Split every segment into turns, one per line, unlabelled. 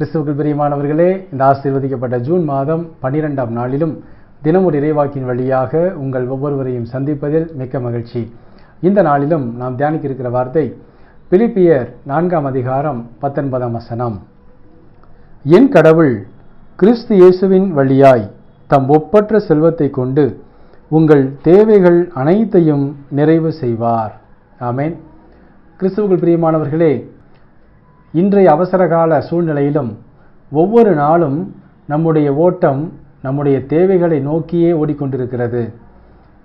கிறிஸ்துவுக்கு பிரியமானவர்களே இந்த ஆசீர்வதிக்கப்பட்ட ஜூன் மாதம் பன்னிரெண்டாம் நாளிலும் தினமும் இறைவாக்கின் வழியாக உங்கள் ஒவ்வொருவரையும் சந்திப்பதில் மிக்க மகிழ்ச்சி. இந்த நாளிலும் நாம் தியானிக்க இருக்கிற வார்த்தை பிலிப்பியர் நான்காம் அதிகாரம் பத்தொன்பதாம் வசனம். என் கடவுள் கிறிஸ்து இயேசுவின் வழியாய் தம் ஒப்பற்ற செல்வத்தை கொண்டு உங்கள் தேவைகள் அனைத்தையும் நிறைவு செய்வார். ஆமேன். கிறிஸ்துவுக்குள் பிரியமானவர்களே இன்றைய அவசரகால சூழ்நிலையிலும் ஒவ்வொரு நாளும் நம்முடைய ஓட்டம் நம்முடைய தேவைகளை நோக்கியே ஓடிக்கொண்டிருக்கிறது.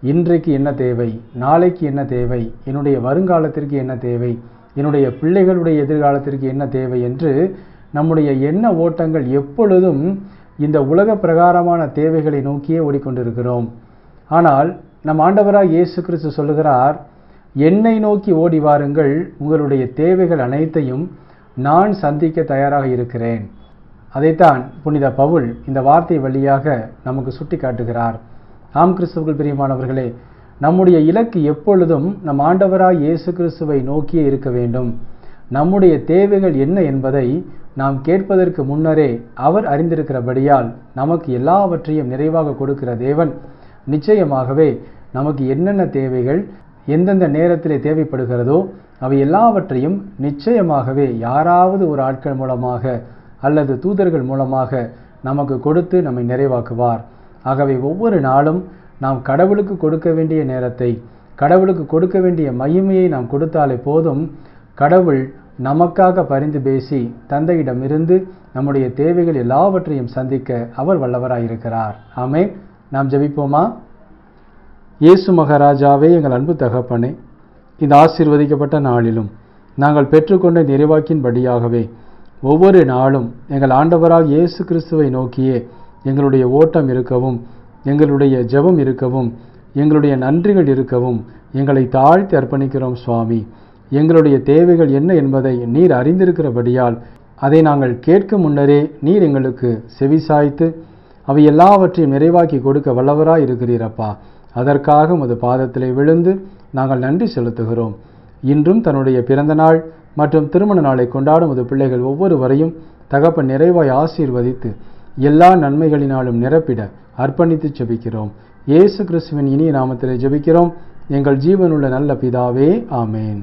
இன்றைக்கு என்ன தேவை? நாளைக்கு என்ன தேவை? என்னுடைய வருங்காலத்திற்கு என்ன தேவை? என்னுடைய பிள்ளைகளுடைய எதிர்காலத்திற்கு என்ன தேவை என்று நம்முடைய எண்ண ஓட்டங்கள் எப்பொழுதும் இந்த உலக பிரகாரமான தேவைகளை நோக்கியே ஓடிக்கொண்டிருக்கிறோம். ஆனால் நம் ஆண்டவராக இயேசு கிறிஸ்து சொல்லுகிறார் என்னை நோக்கி ஓடி வாருங்கள் உங்களுடைய தேவைகள் அனைத்தையும் நான் சந்திக்க தயாராக இருக்கிறேன். அதைத்தான் புனித பவுல் இந்த வார்த்தை வழியாக நமக்கு சுட்டி காட்டுகிறார். ஆம் கிறிஸ்துவுக்குள் பிரியமானவர்களே நம்முடைய இலக்கு எப்பொழுதும் நம் ஆண்டவராய் இயேசு கிறிஸ்துவை நோக்கியே இருக்க வேண்டும். நம்முடைய தேவைகள் என்ன என்பதை நாம் கேட்பதற்கு முன்னரே அவர் அறிந்திருக்கிறபடியால் நமக்கு எல்லாவற்றையும் நிறைவாக கொடுக்கிற தேவன். நிச்சயமாகவே நமக்கு என்னென்ன தேவைகள் எந்தெந்த நேரத்திலே தேவைப்படுகிறதோ அவை எல்லாவற்றையும் நிச்சயமாகவே யாராவது ஒரு ஆட்கள் மூலமாக அல்லது தூதர்கள் மூலமாக நமக்கு கொடுத்து நம்மை நிறைவாக்குவார். ஆகவே ஒவ்வொரு நாளும் நாம் கடவுளுக்கு கொடுக்க வேண்டிய நேரத்தை கடவுளுக்கு கொடுக்க வேண்டிய மகிமையை நாம் கொடுத்தாலே போதும் கடவுள் நமக்காக பரிந்து பேசி தந்தையிடமிருந்து நம்முடைய தேவைகள் எல்லாவற்றையும் சந்திக்க அவர் வல்லவராயிருக்கிறார். ஆமே நாம் ஜெபிப்போமா? இயேசு மகாராஜாவே எங்கள் அன்பு தகப்பனே இந்த ஆசீர்வதிக்கப்பட்ட நாளிலும் நாங்கள் பெற்றுக்கொண்ட நிறைவாக்கின்படியாகவே ஒவ்வொரு நாளும் எங்கள் ஆண்டவராக இயேசு கிறிஸ்துவை நோக்கியே எங்களுடைய ஓட்டம் இருக்கவும் எங்களுடைய ஜெபம் இருக்கவும் எங்களுடைய நன்றிகள் இருக்கவும் எங்களை தாழ்த்தி அர்ப்பணிக்கிறோம் சுவாமி. எங்களுடைய தேவைகள் என்ன என்பதை நீர் அறிந்திருக்கிறபடியால் அதை நாங்கள் கேட்கும் முன்னரே நீர் எங்களுக்கு செவிசாய்த்து அவை எல்லாவற்றையும் நிறைவாக்கி கொடுக்க வல்லவராய் இருக்கிறீரப்பா அதற்காக உமது பாதத்திலே விழுந்து நாங்கள் நன்றி செலுத்துகிறோம். இன்றும் தன்னுடைய பிறந்த நாள் மற்றும் திருமண நாளை கொண்டாடும் உமது பிள்ளைகள் ஒவ்வொருவரையும் தகப்பன் நிறைவாய் ஆசீர்வதித்து எல்லா நன்மைகளினாலும் நிரப்பிட அர்ப்பணித்து ஜெபிக்கிறோம் இயேசு கிறிஸ்துவின் இனிய நாமத்திலே ஜெபிக்கிறோம். எங்கள் ஜீவனுள்ள நல்ல பிதாவே ஆமேன்.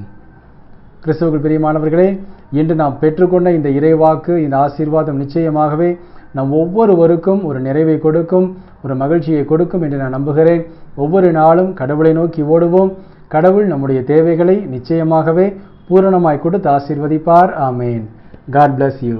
கிறிஸ்துவர்கள் பிரியமானவர்களே இன்று நாம் பெற்றுக்கொண்ட இந்த இறைவாக்கு இந்த ஆசீர்வாதம் நிச்சயமாகவே நம் ஒவ்வொருவருக்கும் ஒரு நிறைவை கொடுக்கும் ஒரு மகிழ்ச்சியை கொடுக்கும் என்று நான் நம்புகிறேன். ஒவ்வொரு நாளும் கடவுளை நோக்கி ஓடுவோம். கடவுள் நம்முடைய தேவைகளை நிச்சயமாகவே பூரணமாய் கொடுத்து ஆசீர்வதிப்பார். ஆமேன். God bless you